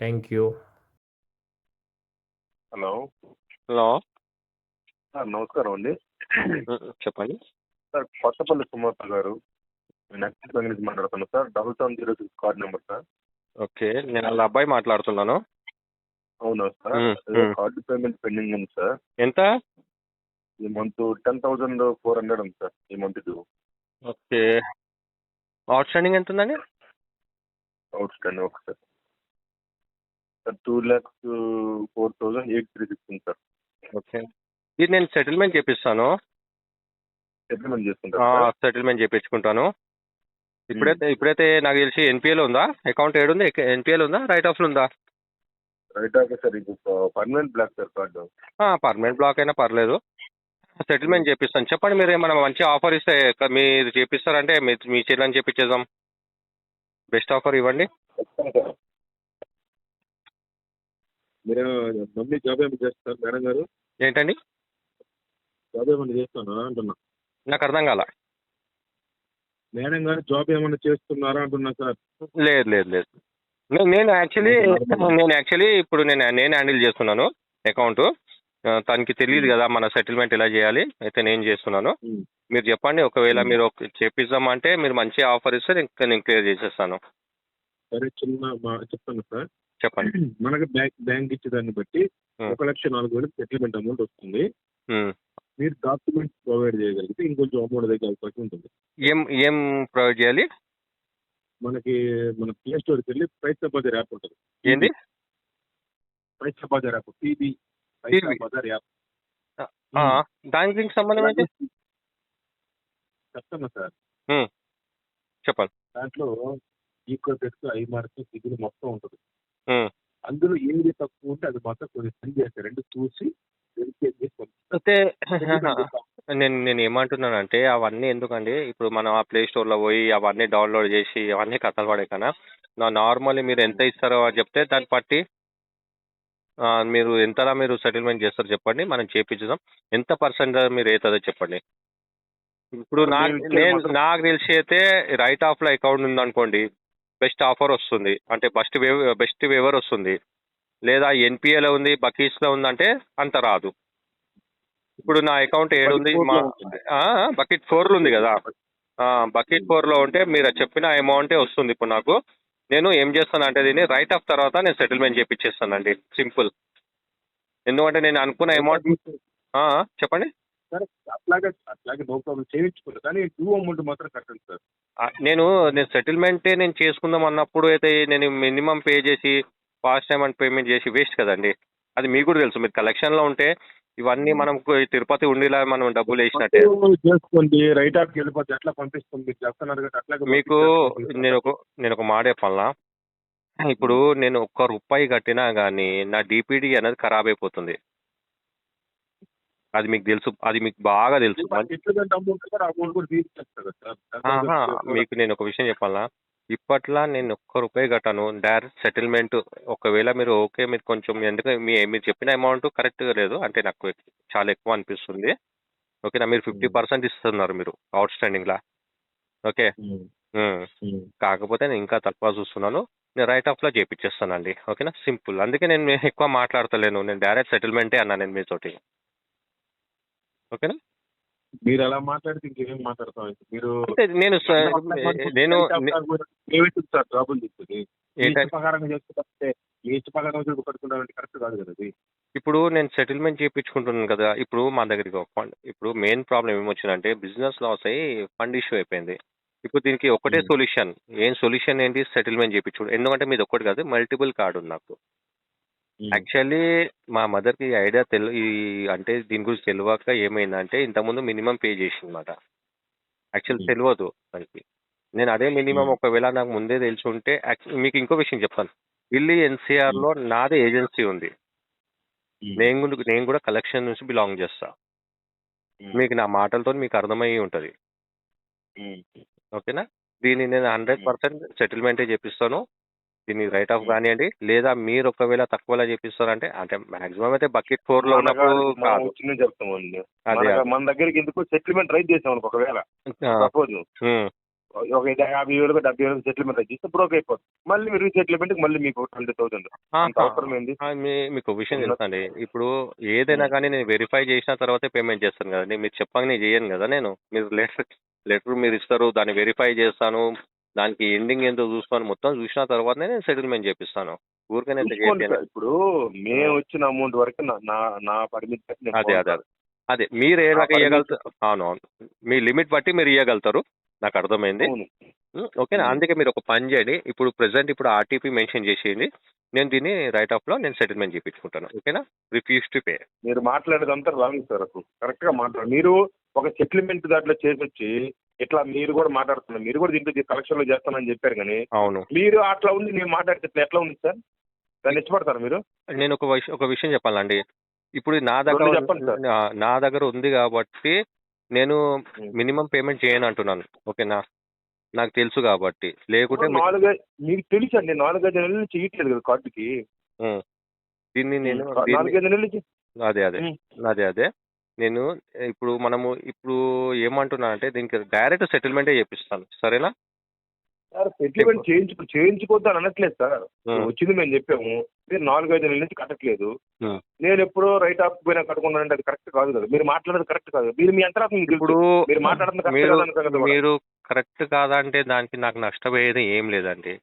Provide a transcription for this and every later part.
Thank you hello hello sir నమస్కారం అండి. చెప్పండి. సార్ కొత్తపల్లి సుమత గారు నేను యాక్సిస్ బ్యాంక్ నుంచి మాట్లాడుతున్నాను sir. Double seven zero six card number sir. Okay నేను వాళ్ళ అబ్బాయి మాట్లాడుతున్నాను. అవునా సార్. కార్డు పేమెంట్ పెండింగ్ ఉంది సార్. ఎంత? ఈ month ten thousand four hundred ఉంది సార్ ఈ month due. Okay. Outstanding ఎంత ఉందండి outstanding okay sir. Sir two lakhs four thousand eight three ఉంది సార్ ఓకే ఇది నేను సెటిల్మెంట్ చేపిస్తాను సెటిల్మెంట్ చేసుకుంటారు సార్ సెటిల్మెంట్ చేపించుకుంటాను ఇప్పుడైతే ఇప్పుడైతే నాకు తెలిసి ఎన్పిఎల్ ఉందా? అకౌంట్ ఏడుంది? ఎన్పిఎల్ ఉందా? రైట్ ఆఫ్ ఉందా? రైట్ ఓకే సార్ ఇది permanent block sir card. Permanent block అయినా పర్లేదు. సెటిల్మెంట్ చేపిస్తాను. చెప్పండి మీరు ఏమైనా మంచి ఆఫర్ ఇస్తే మీరు చేపిస్తారంటే మీ చెల్లని చేపించేద్దాం బెస్ట్ ఆఫర్ ఇవ్వండి. మీరు మమ్మీ జాబ్ ఏమి చేస్తారు మేడం గారు? ఏంటండి? జాబ్ ఏమైనా చేస్తానా అంటున్నా. నాకు అర్థం కాల. మేడం గారు జాబ్ ఏమైనా చేస్తున్నారా అంటున్నా సార్. లేదు లేదు లేదు. నే- నేను యాక్చువల్లీ నేను యాక్చువల్లీ ఇప్పుడు నేను నేను హ్యాండిల్ చేస్తున్నాను అకౌంట్ తనకి తెలియదు కదా మన సెటిల్మెంట్ ఎలా చేయాలి అయితే నేను చేస్తున్నాను. మీరు చెప్పండి ఒకవేళ. మీరు ఒక- చేపిద్దామంటే మీరు మంచి ఆఫర్ ఇస్తే నేను నేను క్లియర్ చేసేస్తాను. సరే చిన్న మా- చెప్తాను సార్. చెప్పండి. మనకి బ్యాంక్ బ్యాంక్ ఇచ్చే దాన్ని బట్టి. ఒక లక్ష నాలుగు వేలకు సెటిల్మెంట్ అమౌంట్ వస్తుంది. మీరు డాక్యుమెంట్స్ ప్రొవైడ్ చేయగలిగితే ఇంకొంచెం అమౌంట్ దగ్గర అవకాశం ఉంటుంది. ఏం ఏం ప్రొవైడ్ చేయాలి? మనకి మన ప్లే స్టోర్కి వెళ్ళి పైసా బజార్ యాప్ ఉంటుంది. ఏంది? పైసా బజార్ యాప్ టీబీ. పైసా బజార్ యాప్ దానికి దీనికి సంబంధం ఏంటి? చెప్తాను సార్. చెప్పండి. దాంట్లో ఈక్వల్ టెక్స్ ఐ మార్క్స్ సిగ్గులు మొత్తం ఉంటుంది. అందులో ఏది తక్కువ ఉంటే అది మాత్రం కొన్ని చేస్తారు రెండు చూసి వెరిఫై చేసి పంపిస్తారు. అయితే నేను నేను ఏమంటున్నానంటే అవన్నీ ఎందుకండి? ఇప్పుడు మనం ఆ ప్లే స్టోర్లో పోయి అవన్నీ డౌన్లోడ్ చేసి అవన్నీ కథలు పడే కన్నా నా నార్మల్లీ మీరు ఎంత ఇస్తారో అని చెప్తే దాన్ని బట్టి ఆ, మీరు ఎంతలా మీరు సెటిల్మెంట్ చేస్తారో చెప్పండి. మనం చేపించుదాం. ఎంత పర్సెంట్ మీరు అవుతుందో చెప్పండి. ఇప్పుడు నాకు నేను నేను మాత్రం- నాకు తెలిసి అయితే రైట్ ఆఫ్లో అకౌంట్ ఉందనుకోండి బెస్ట్ ఆఫర్ వస్తుంది. అంటే బెస్ట్ వేవ్ బెస్ట్ వేవర్ వస్తుంది. లేదా ఎన్పిఏలో ఉంది బకీస్లో ఉందంటే అంత రాదు. ఇప్పుడు నా అకౌంట్ ఏడుంది Bucket four మా. బకెట్ ఫోర్లో ఉంది కదా. బకెట్ ఫోర్లో ఉంటే మీరు చెప్పిన అమౌంటే వస్తుంది ఇప్పుడు నాకు. నేను ఏం చేస్తాను అంటే దీన్ని రైట్ ఆఫ్ తర్వాత నేను సెటిల్మెంట్ చేపించేస్తానండి సింపుల్. ఎందుకంటే నేను అనుకున్న అమౌంట్ చెప్పండి? సరే అట్లాగే అట్లాగే నో ప్రాబ్లం. చేయించుకోలేదు కానీ డ్యూ అమౌంట్ మాత్రం కట్టండి సార్. నేను నేను సెటిల్మెంటే నేను చేసుకుందాం అన్నప్పుడు అయితే నేను మినిమం పే చేసి ఫాస్ట్ అమౌంట్ పేమెంట్ చేసి వేస్ట్ కదండి. అది మీకు కూడా తెలుసు. మీరు కలెక్షన్లో ఉంటే ఇవన్నీ మనం తిరుపతి ఉండిలా మనం డబ్బులు వేసినట్టే. చేసుకోండి. రైట్ ఆఫ్ వెళ్ళిపోతే ఎట్లా పంపిస్తుంది మీరు? చెప్తున్నారు కదా అట్లాగే మీకు. నేను ఒక నేను ఒక మాట చెప్పాలనా? ఇప్పుడు నేను ఒక్క రూపాయి కట్టినా కానీ నా డిపిడి అనేది ఖరాబ్ అయిపోతుంది. అది మీకు తెలుసు అది మీకు బాగా తెలుసు. మీకు నేను ఒక విషయం చెప్పాలా? ఇప్పట్లా నేను ఒక్క రూపాయి కట్టాను. డైరెక్ట్ సెటిల్మెంట్ ఒకవేళ మీరు ఓకే మీరు కొంచెం ఎందుకంటే మీ మీరు చెప్పిన అమౌంట్ కరెక్ట్గా లేదు అంటే నాకు చాలా ఎక్కువ అనిపిస్తుంది. ఓకేనా? మీరు ఫిఫ్టీ పర్సెంట్ ఇస్తున్నారు మీరు అవుట్ స్టాండింగ్లా ఓకే. కాకపోతే నేను ఇంకా తక్కువ చూస్తున్నాను. నేను రైట్ ఆఫ్లో చేపించేస్తానండి ఓకేనా? సింపుల్. అందుకే నేను ఎక్కువ మాట్లాడతలేను. నేను డైరెక్ట్ సెటిల్మెంటే అన్నా నేను మీతోటి. ఓకేనా? మీరు అలా మాట్లాడితే ఇంకేం మాట్లాడతాం మీరు నేను నేను ప్రైవేట్ సార్ జాబులు చేసుకుంటే ఏ కట్టుకుంటామంటే కరెక్ట్ కాదు కదా అది? ఇప్పుడు నేను సెటిల్మెంట్ చేయించుకుంటున్నాను కదా ఇప్పుడు మా దగ్గరికి ఒక ఫండ్ ఇప్పుడు మెయిన్ ప్రాబ్లం ఏమొచ్చిందంటే బిజినెస్ లాస్ అయ్యి ఫండ్ ఇష్యూ అయిపోయింది. ఇప్పుడు దీనికి ఒకటే Hmm. సొల్యూషన్. ఏం సొల్యూషన్ ఏంటి? సెటిల్మెంట్ చేయించుకోవడం ఎందుకంటే మీది ఒక్కటి కాదు మల్టిపుల్ కార్డు ఉంది నాకు. యాక్చువల్లీ మా మదర్కి ఐడియా తెలు ఈ అంటే దీని గురించి తెలియక ఏమైందంటే ఇంతకుముందు మినిమం పే చేసిందన్నమాట. Actual Hmm. తెలియదు దానికి నేను అదే మినిమం Hmm. ఒకవేళ నాకు ముందే తెలిసి ఉంటే యాక్చు- మీకు ఇంకో విషయం చెప్తాను. ఢిల్లీ ఎన్సీఆర్లో నాదే ఏజెన్సీ ఉంది. నేను కూడా- నేను కూడా కలెక్షన్ నుంచి బిలాంగ్ చేస్తా. మీకు నా మాటలతో మీకు అర్థమయ్యి ఉంటది. ఓకేనా? దీన్ని నేను హండ్రెడ్ పర్సెంట్ సెటిల్మెంటే చేపిస్తాను. దీన్ని రైట్ ఆఫ్. కానివ్వండి లేదా మీరు ఒకవేళ తక్కువలో చేపిస్తారంటే అంటే మాక్సిమం అయితే బకెట్ ఫోర్లో ఉన్నప్పుడు కాదు. చెప్తామండి అదే మన- మన దగ్గరికి ఎందుకు సెటిల్మెంట్ రైట్ చేసాం అనుకో ఒకవేళ సపోజ్. ఉమ్, ఒక యాభై వేలకు డెబ్బై వేలకు సెటిల్మెంట్ రైట్ చేస్తే బ్రోక్ అయిపోతుంది మళ్ళీ మీరు సెటిల్మెంట్ మళ్ళీ మీకు ట్వంటీ థౌసండ్. అంత అవసరం ఏంది ఆ, మీ- మీకు ఒక విషయం తెలుసండి. ఇప్పుడు ఏదైనా కానీ నేను వెరిఫై చేసిన తర్వాతే పేమెంట్ చేస్తాను కదండి. మీరు చెప్పంగా నేను చేయను కదా నేను. మీరు లెటర్ లెటర్ మీరు ఇస్తారు దాన్ని వెరిఫై చేస్తాను. దానికి ఎండింగ్ ఏంటో చూస్తాను మొత్తం చూసిన తర్వాతనే నేను సెటిల్మెంట్ చేపిస్తాను. ఊరికే నేను చూసుకోండి చేయను. సార్. ఇప్పుడు మేము వచ్చిన అమౌంట్ వరకు నా- నా పరిమితి అదే అదే. అదే. మీరు ఏ రకంగా ఇవ్వగలుగుతారు అవును అవును మీ లిమిట్ బట్టి మీరు ఇవ్వగలుగుతారు నాకు అర్థమైంది. ఓకేనా. అందుకే మీరు ఒక పని చేయండి. ఇప్పుడు ప్రెసెంట్ ఇప్పుడు ఆర్టీపీ మెన్షన్ చేసేయండి. నేను దీన్ని రైట్ ఆఫ్లో నేను సెటిల్మెంట్ చేయించుకుంటాను ఓకేనా? రిఫ్యూజ్ టు పే మీరు మాట్లాడేదంతా రాంగ్ సార్ కరెక్ట్గా మాట్లాడు. మీరు ఒక సెటిల్మెంట్ దాంట్లో చేసి వచ్చి ఇట్లా మీరు కూడా మాట్లాడుతున్నారు. మీరు కూడా దీంట్లో కలెక్షన్లో చేస్తానని చెప్పారు కానీ అవును. మీరు అట్లా ఉండి నేను మాట్లాడితే ఎట్లా ఉంది సార్? దాన్ని ఇష్టపడతారా మీరు? నేను ఒక విషయం ఒక విషయం చెప్పాలండి. ఇప్పుడు నా దగ్గర. నా- దగ్గర ఉంది కాబట్టి నేను. మినిమం పేమెంట్ చేయను అంటున్నాను. ఓకేనా? నాకు తెలుసు కాబట్టి. లేకుంటే నాలుగు మీకు తెలుసు అండి నాలుగైదు నెలల నుంచి ఇయ్యట్లేదు కదా కార్డుకి. దీన్ని నేను నాలుగైదు నెలల నుంచి అదే అదే. అదే అదే. నేను ఇప్పుడు మనము ఇప్పుడు ఏమంటున్నా అంటే దీనికి డైరెక్ట్ సెటిల్మెంటే చేపిస్తాను. సరేనా? సార్ సెటిల్మెంట్ చేయించుకు చేయించుకోవద్దు అని అనట్లేదు సార్. వచ్చింది మేము చెప్పాము. మీరు నాలుగైదు నెలల నుంచి కట్టట్లేదు. నేను ఎప్పుడో రైట్ ఆఫ్ పోయినా కట్టుకున్నానంటే అది కరెక్ట్ కాదు కదా. మీరు మాట్లాడేది కరెక్ట్ కాదు. మీరు మీ అంతరాత్మ తెలుసు. ఇప్పుడు మీరు మాట్లాడుతున్న కదా. మీరు కరెక్ట్ కాదంటే దానికి నాకు నష్టపోయేది ఏం లేదండి.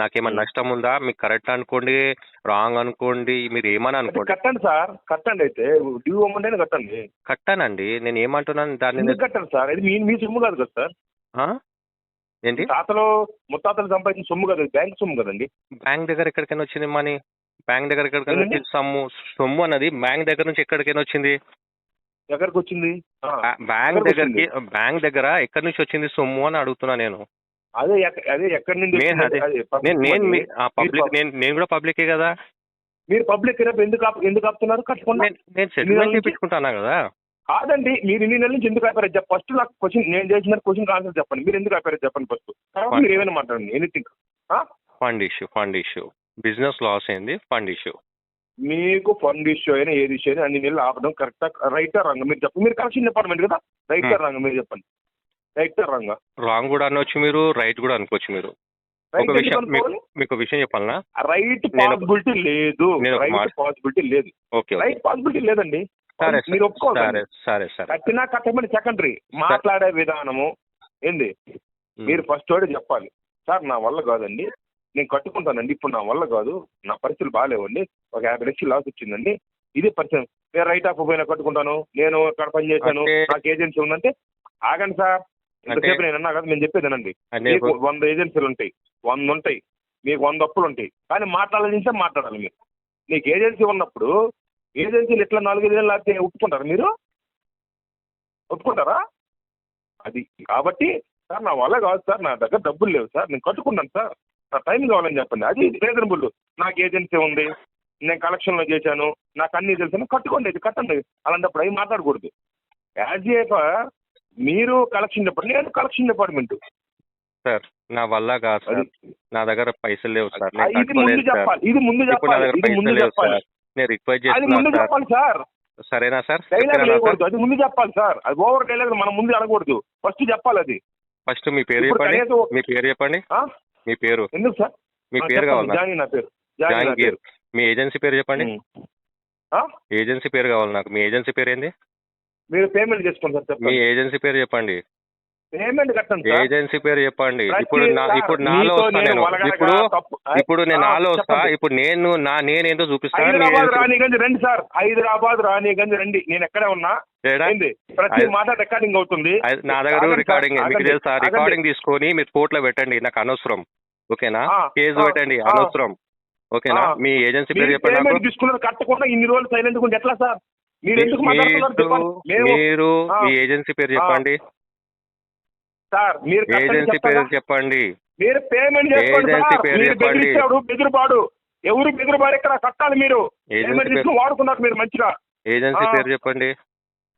నాకేమైనా ఉమ్. నష్టం ఉందా? మీకు కరెక్ట్ అనుకోండి రాంగ్ అనుకోండి మీరు ఏమని అనుకోండి? కట్టండి సార్ కట్టండి అయితే. డ్యూ అమౌంట్ కట్టండి. కట్టానండి. నేను ఏమంటున్నాను దాన్ని ఎందుకు కట్టండి సార్? ఇది మీ మీ సొమ్ము కాదు కదా సార్? ఆ? ఏంటి? తాతలు ముత్తాతలు సంపాదించిన సొమ్ము కదా బ్యాంక్ సొమ్ము కదండి. బ్యాంక్ దగ్గర ఎక్కడికైనా వచ్చింది మనీ? బ్యాంక్ దగ్గర ఎక్కడికైనా ఏంటండి? వచ్చింది సొమ్ము? సొమ్ము అన్నది బ్యాంక్ దగ్గర నుంచి ఎక్కడికైనా వచ్చింది? ఎక్కడికి వచ్చింది ఆ, బ్యా- బ్యాంక్ ఎక్కడికి దగ్గరికి బ్యాంక్ దగ్గర ఎక్కడి నుంచి వచ్చింది సొమ్ము అని అడుగుతున్నా నేను. అదే అదే ఎక్కడి నుండి నేను పబ్లిక్ నేను నేను కూడా పబ్లికే కదా. మీరు పబ్లిక్ ఎందుకు ఎందుకు ఆపుతున్నారు? కట్టుకున్నా నేను సెటిల్మెంట్ చేయించుకుంటానా కదా? కాదండి మీరు ఇన్ని నెలల నుంచి ఎందుకు ఆపారు ఫస్ట్ నాకు క్వశ్చన్ నేను చేసిన క్వశ్చన్ ఆన్సర్ చెప్పండి. మీరు ఎందుకు ఆపారు చెప్పండి ఫస్ట్ తర్వాత. మీరు ఏమైనా మాట్లాడండి anything fund issue fund issue business loss అయింది ఫండ్ ఇష్యూ మీకు ఫండ్ ఇష్యూ అయినా ఏది ఇష్యూ అయినా అన్ని నెలలు ఆపడం కరెక్టా రైటా రంగ మీరు చెప్పండి మీరు కలెక్షన్ డిపార్ట్మెంట్ కదా? రైటా Hmm. రంగ మీరు చెప్పండి. రైటా రంగ. రాంగ్ కూడా అనొచ్చు మీరు రైట్ కూడా అనుకోవచ్చు మీరు. ఒక విషయం మీకు విషయం చెప్పాలనా? రైట్ పాసిబిలిటీ లేదు. రైట్ పాసిబిలిటీ లేదు. ఓకే రైట్ పాసిబిలిటీ లేదండి. సరే మీరు ఒప్పుకోవాలి. సరే సరే కట్టినా కట్టమని సెకండరీ మాట్లాడే విధానము ఏంది. మీరు ఫస్ట్ వాడే చెప్పాలి. సార్ నా వల్ల కాదండి. నేను కట్టుకుంటానండి. ఇప్పుడు నా వల్ల కాదు. నా పరిస్థితులు బాగాలేవండి ఒక యాభై లక్షలు లాస్ వచ్చిందండి. ఇది పరిచయం. నేను రైట్ ఆఫ్ పోయినా కట్టుకుంటాను. నేను ఇక్కడ పని చేశాను. నాకు ఏజెన్సీ ఉందంటే ఆగండి సార్. ఇంతసేపు నేను అన్నా కదా నేను చెప్పేది అంటే మీకు వంద ఏజెన్సీలు ఉంటాయి వంద ఉంటాయి మీకు వంద అప్పులు ఉంటాయి కానీ మాట్లాడాలంటే మాట్లాడాలి మీరు. మీకు ఏజెన్సీ ఉన్నప్పుడు ఏజెన్సీలు ఎట్లా నాలుగైదు నెలలు ఆపితే ఒప్పుకుంటారా మీరు? ఒప్పుకుంటారా? అది కాబట్టి సార్ నా వల్ల కాదు సార్ నా దగ్గర డబ్బులు లేవు సార్ నేను కట్టుకున్నాను సార్. నా టైం కావాలని చెప్పండి. అది రీజనబుల్ నాకు ఏజెన్సీ ఉంది నేను కలెక్షన్లో చేశాను నాకు అన్నీ తెలుసు కట్టుకోండి ఇది కట్టండి. అలాంటప్పుడు అవి మాట్లాడకూడదు. యాజ్ ఏ మీరు కలెక్షన్ డిపార్ట్మెంట్ నేను కలెక్షన్ డిపార్ట్మెంట్ సార్ నా వల్ల కాదు సార్. నా దగ్గర పైసలు లేవు సార్. నేను ఇది ముందు కట్టుకోలేదు సార్. చెప్పాలి. ఇది ముందు ఇప్పుడు నా చెప్పాలి. దగ్గర ఇది ముందు పైసలు లేవు చెప్పాలి. సార్. నేను రిక్వెస్ట్ అది ముందు చేస్తున్నాను సార్. చెప్పాలి సార్. సరేనా సార్? డైలాగ్ చెప్పానా సార్? లేకూడదు అది ముందు చెప్పాలి సార్. అది ఓవర్ డైలాగ్ మనం ముందు అడగకూడదు. ఫస్ట్ చెప్పాలి అది. ఫస్ట్ మీ పేరు ఇప్పుడు చెప్పండి. కనీసం ఒక- మీ పేరు చెప్పండి. ఆ? మీ పేరు. ఎందుకు సార్? మీ ఆ, పేరు చెప్పండి. కావాలి? నాకు. జానీ నా పేరు. జానీ నా జహాంగీర్ పేరు. మీ ఏజెన్సీ పేరు చెప్పండి. ఉమ్. ఆ? ఏజెన్సీ పేరు కావాలి నాకు. మీ ఏజెన్సీ పేరు ఏంది? మీరు పేమెంట్ చేసుకోండి సార్ మీ ఏజెన్సీ పేరు చెప్పండి. పేమెంట్ కట్టండి సార్. ఏజెన్సీ పేరు చెప్పండి. ఇప్పుడు నా ఇప్పుడు నాలో మీతో వస్తా నేను ఇప్పుడు తప్పు- ఇప్పుడు నేను ఆ, నాలో వస్తా. చెప్పండి. ఇప్పుడు నేను నా నేనేందో చూపిస్తాను. మీ హైదరాబాద్ ఏజెన్సీ- రాణిగంజ్ రండి సార్. హైదరాబాద్ రాణిగంజ్ రండి. నేను ఎక్కడే ఉన్నా? ఏడా? ఏంది? ప్రతి హై- మాట రికార్డింగ్ అవుతుంది. అది నా దగ్గర ఆగండి సార్, రికార్డింగ్ మీకు ఆగండి, తెలుసా? ఆగండి. రికార్డింగ్ తీసుకొని మీరు కోర్టులో పెట్టండి. నాకు అనవసరం. ఓకేనా? ఆ, కేసు ఆ, పెట్టండి. ఆ. అనవసరం. ఓకేనా? ఆ. మీ ఏజెన్సీ పేరు మీరు చెప్పండి నాకు. పేమెంట్ తీసుకున్నది కట్టకుండా ఇన్ని రోజులు సైలెంట్ ఉంటే ఎట్లా సార్? మీరు ఎందుకు. మీ ఏజెన్సీ పేరు. చెప్పండి. సార్ మీరు ఏజెన్సీ? పేరు చెప్పండి. మీరు పేమెంట్ ఏజెన్సీ పేరు చెప్పండి. బెదిరిపాడు. ఎవరు బెదిరిపాడు? ఇక్కడ కట్టాలి మీరు? ఏజెన్సీ వాడుకున్నారు మీరు మంచిగా. ఏజెన్సీ. పేరు చెప్పండి.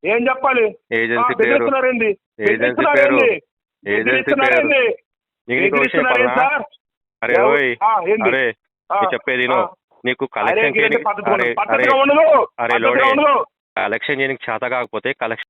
ఏం చెప్పాలి? ఏజెన్సీ పేరు. ఏజెన్సీ పేరు. ఏజెన్సీ పేరు. నీకు విషయం అరే ఓయ్? అరే చెప్పేది. నీకు కలెక్షన్ అరే. అరే లోడే. కలెక్షన్ చేయడానికి చేత కాకపోతే కలెక్షన్